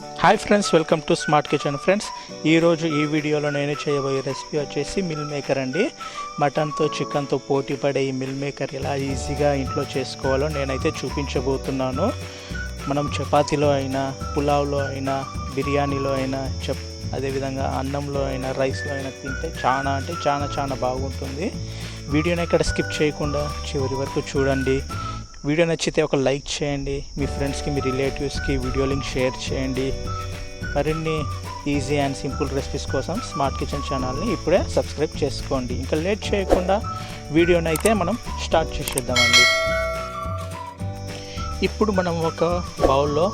Hi friends welcome to smart kitchen friends ఈరోజు ఈ వీడియోలో నేను చేయబోయే రెసిపీ వచ్చేసి మిల్ మేకర్ అండి. మటన్తో చికెన్తో పోటీ పడే ఈ మిల్ మేకర్ ఎలా ఈజీగా ఇంట్లో చేసుకోవాలో నేనైతే చూపించబోతున్నాను. మనం చపాతీలో అయినా పులావ్లో అయినా బిర్యానీలో అయినా చెప్ అదేవిధంగా అన్నంలో అయినా రైస్లో అయినా తింటే చాలా అంటే చాలా చాలా బాగుంటుంది. వీడియోని ఇక్కడ స్కిప్ చేయకుండా చివరి వరకు చూడండి. వీడియో నచ్చితే ఒక లైక్ చేయండి. మీ ఫ్రెండ్స్కి మీ రిలేటివ్స్కి వీడియో లింక్ షేర్ చేయండి. మరిన్ని ఈజీ అండ్ సింపుల్ రెసిపీస్ కోసం స్మార్ట్ కిచెన్ ఛానల్ని ఇప్పుడే సబ్స్క్రైబ్ చేసుకోండి. ఇంకా లేట్ చేయకుండా వీడియోని అయితే మనం స్టార్ట్ చేసేద్దామండి. ఇప్పుడు మనం ఒక బౌల్లో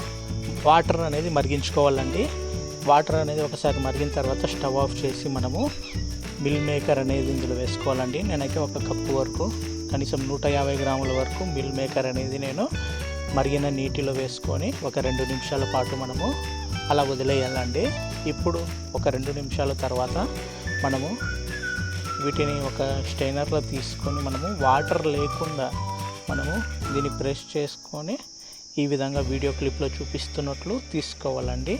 వాటర్ అనేది మరిగించుకోవాలండి. వాటర్ అనేది ఒకసారి మరిగిన తర్వాత స్టవ్ ఆఫ్ చేసి మనము మిల్ మేకర్ అనేది ఇందులో వేసుకోవాలండి. నేనైతే ఒక కప్పు వరకు కనీసం నూట యాభై గ్రాముల వరకు మిల్ మేకర్ అనేది నేను మరిగిన నీటిలో వేసుకొని ఒక రెండు నిమిషాల పాటు మనము అలా వదిలేయాలండి. ఇప్పుడు ఒక రెండు నిమిషాల తర్వాత మనము వీటిని ఒక స్టైనర్లో తీసుకొని మనము వాటర్ లేకుండా మనము దీన్ని ప్రెస్ చేసుకొని ఈ విధంగా వీడియో క్లిప్లో చూపిస్తున్నట్లు తీసుకోవాలండి.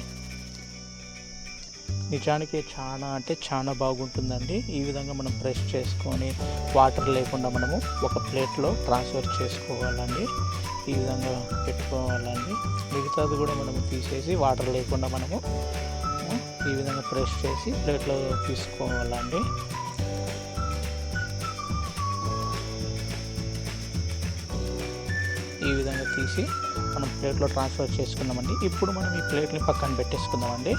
నిజానికి చాలా అంటే చాలా బాగుంటుందండి. ఈ విధంగా మనం ప్రెస్ చేసుకొని వాటర్ లేకుండా మనము ఒక ప్లేట్లో ట్రాన్స్ఫర్ చేసుకోవాలండి. ఈ విధంగా పెట్టుకోవాలండి. మిగతాది కూడా మనము తీసేసి వాటర్ లేకుండా మనము ఈ విధంగా ప్రెస్ చేసి ప్లేట్లో తీసుకోవాలండి. ఈ విధంగా తీసి మనం ప్లేట్లో ట్రాన్స్ఫర్ చేసుకుందామండి. ఇప్పుడు మనం ఈ ప్లేట్ని పక్కన పెట్టేసుకుందామండి.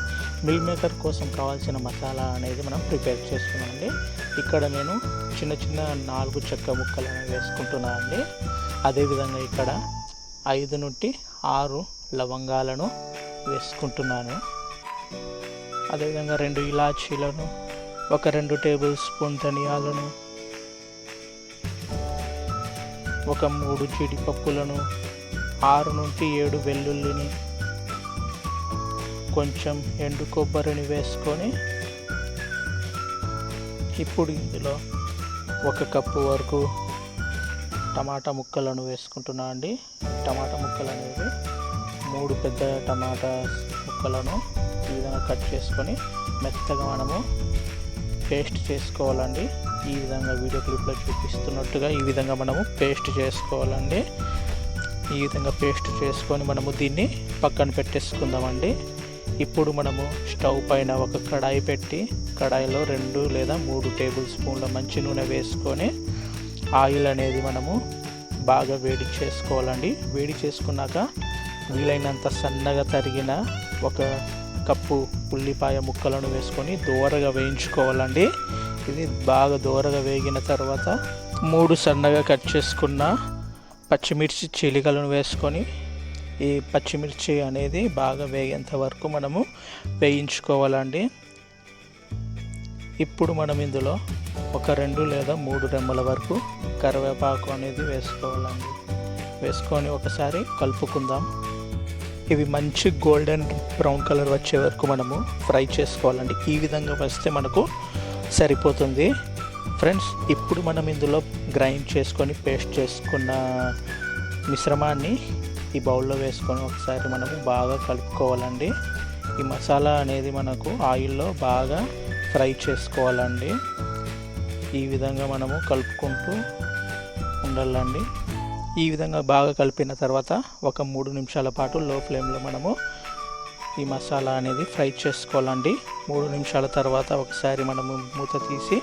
మిల్ మేకర్ కోసం కావాల్సిన మసాలా అనేది మనం ప్రిపేర్ చేసుకుందామండి. ఇక్కడ నేను చిన్న చిన్న నాలుగు చెక్క ముక్కలు అనేవి వేసుకుంటున్నాను అండి. అదేవిధంగా ఇక్కడ ఐదు నుండి ఆరు లవంగాలను వేసుకుంటున్నాను. అదేవిధంగా రెండు ఇలాచీలను ఒక రెండు టేబుల్ స్పూన్ ధనియాలను ఒక మూడు జీడిపప్పులను ఆరు నుండి ఏడు వెల్లుల్లిని కొంచెం ఎండు కొబ్బరిని వేసుకొని ఇప్పుడు ఇందులో ఒక కప్పు వరకు టమాటా ముక్కలను వేసుకుంటున్నా అండి. టమాటా ముక్కలు అనేవి మూడు పెద్ద టమాటా ముక్కలను ఈ విధంగా కట్ చేసుకొని మెత్తగా మనము పేస్ట్ చేసుకోవాలండి. ఈ విధంగా వీడియో క్లిప్లో చూపిస్తున్నట్టుగా ఈ విధంగా మనము పేస్ట్ చేసుకోవాలండి. ఈ విధంగా పేస్ట్ చేసుకొని మనము దీన్ని పక్కన పెట్టేసుకుందామండి. ఇప్పుడు మనము స్టవ్ పైన ఒక కడాయి పెట్టి కడాయిలో రెండు లేదా మూడు టేబుల్ స్పూన్ల మంచి నూనె వేసుకొని ఆయిల్ అనేది మనము బాగా వేడి చేసుకోవాలండి. వేడి చేసుకున్నాక వీలైనంత సన్నగా తరిగిన ఒక కప్పు ఉల్లిపాయ ముక్కలను వేసుకొని దూరగా వేయించుకోవాలండి. ఇది బాగా దూరగా వేగిన తర్వాత మూడు సన్నగా కట్ చేసుకున్న పచ్చిమిర్చి చీలికలను వేసుకొని ఈ పచ్చిమిర్చి అనేది బాగా వేగేంత వరకు మనము వేయించుకోవాలండి. ఇప్పుడు మనం ఇందులో ఒక రెండు లేదా మూడు రెమ్మల వరకు కరివేపాకు అనేది వేసుకోవాలండి. వేసుకొని ఒకసారి కలుపుకుందాం. ఇవి మంచి గోల్డెన్ బ్రౌన్ కలర్ వచ్చే వరకు మనము ఫ్రై చేసుకోవాలండి. ఈ విధంగా వస్తే మనకు సరిపోతుంది. ఫ్రెండ్స్ ఇప్పుడు మనం ఇందులో గ్రైండ్ చేసుకొని పేస్ట్ చేసుకున్న మిశ్రమాన్ని ఈ బౌల్లో వేసుకొని ఒకసారి మనము బాగా కలుపుకోవాలండి. ఈ మసాలా అనేది మనకు ఆయిల్లో బాగా ఫ్రై చేసుకోవాలండి. ఈ విధంగా మనము కలుపుకుంటూ ఉండాలండి. ఈ విధంగా బాగా కలిపిన తర్వాత ఒక మూడు నిమిషాల పాటు లో ఫ్లేమ్లో మనము ఈ మసాలా అనేది ఫ్రై చేసుకోవాలండి. మూడు నిమిషాల తర్వాత ఒకసారి మనము మూత తీసి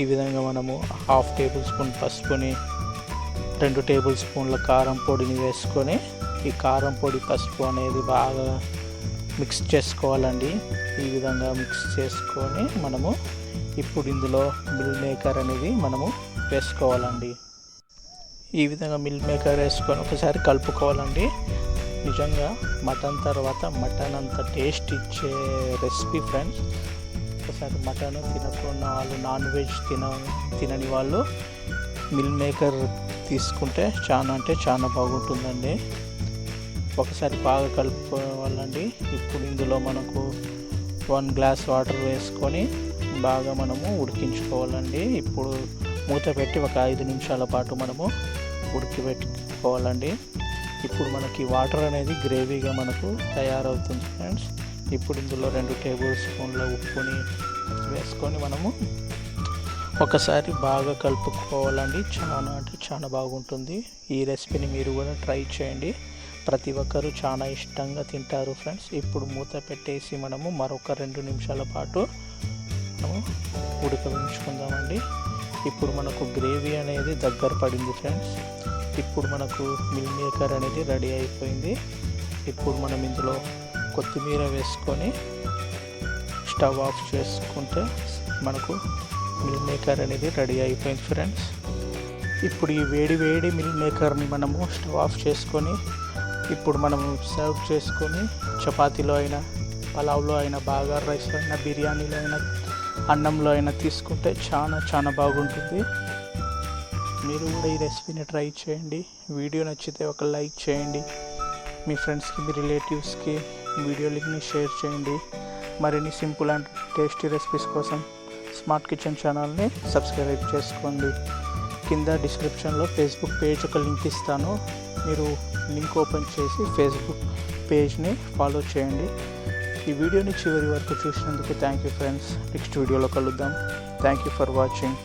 ఈ విధంగా మనము హాఫ్ టేబుల్ స్పూన్ పసుపుని రెండు టేబుల్ స్పూన్ల కారం పొడిని వేసుకొని ఈ కారం పొడి పసుపు అనేది బాగా మిక్స్ చేసుకోవాలండి. ఈ విధంగా మిక్స్ చేసుకొని మనము ఇప్పుడు ఇందులో మిల్ మేకర్ అనేది మనము వేసుకోవాలండి. ఈ విధంగా మిల్ మేకర్ వేసుకొని ఒకసారి కలుపుకోవాలండి. నిజంగా మటన్ తర్వాత మటన్ అంత టేస్ట్ ఇచ్చే రెసిపీ ఫ్రెండ్స్ ఒకసారి మటన్ తినకున్న వాళ్ళు నాన్ వెజ్ తిన తినని వాళ్ళు మిల్ మేకర్ తీసుకుంటే చాలా అంటే చాలా బాగుంటుందండి. ఒకసారి బాగా కలుపుకోవాలండి. ఇప్పుడు ఇందులో మనకు వన్ గ్లాస్ వాటర్ వేసుకొని బాగా మనము ఉడికించుకోవాలండి. ఇప్పుడు మూత పెట్టి ఒక ఐదు నిమిషాల పాటు మనము ఉడికిపెట్టుకోవాలండి. ఇప్పుడు మనకి వాటర్ అనేది గ్రేవీగా మనకు తయారవుతుంది ఫ్రెండ్స్ ఇప్పుడు ఇందులో రెండు టేబుల్ స్పూన్ల ఉప్పుని వేసుకొని మనము ఒకసారి బాగా కలుపుకోవాలండి. చాలా అంటే చాలా బాగుంటుంది. ఈ రెసిపీని మీరు కూడా ట్రై చేయండి. ప్రతి ఒక్కరూ చాలా ఇష్టంగా తింటారు ఫ్రెండ్స్ ఇప్పుడు మూత పెట్టేసి మనము మరొక రెండు నిమిషాల పాటు మనము ఉడకవించుకుందామండి ఇప్పుడు మనకు గ్రేవీ అనేది దగ్గర పడింది ఫ్రెండ్స్ ఇప్పుడు మనకు మిల్ మేకర్ అనేది రెడీ అయిపోయింది. ఇప్పుడు మనం ఇందులో కొత్తిమీర వేసుకొని స్టవ్ ఆఫ్ చేసుకుంటే మనకు మిల్ మేకర్ అనేది రెడీ అయిపోయింది ఫ్రెండ్స్ ఇప్పుడు ఈ వేడి వేడి మిల్ మేకర్ని మనము స్టవ్ ఆఫ్ చేసుకొని ఇప్పుడు మనం సర్వ్ చేసుకొని చపాతీలో అయినా పలావ్లో అయినా బాగా రైస్లో అయినా బిర్యానీలో అయినా అన్నంలో అయినా తీసుకుంటే చాలా చాలా బాగుంటుంది. మీరు కూడా ఈ రెసిపీని ట్రై చేయండి. వీడియో నచ్చితే ఒక లైక్ చేయండి. మీ ఫ్రెండ్స్కి మీ రిలేటివ్స్కి వీడియో లింక్ని షేర్ చేయండి. మరిన్ని సింపుల్ అండ్ టేస్టీ రెసిపీస్ కోసం స్మార్ట్ కిచెన్ ఛానల్ని సబ్స్క్రైబ్ చేసుకోండి. కింద డిస్క్రిప్షన్లో ఫేస్బుక్ పేజ్ ఒక లింక్ ఇస్తాను. మీరు లింక్ ఓపెన్ చేసి ఫేస్బుక్ పేజ్ని ఫాలో చేయండి. ఈ వీడియోని చివరి వరకు చూసినందుకు థ్యాంక్ యూ ఫ్రెండ్స్. నెక్స్ట్ వీడియోలో కలుద్దాం. Thank you for watching.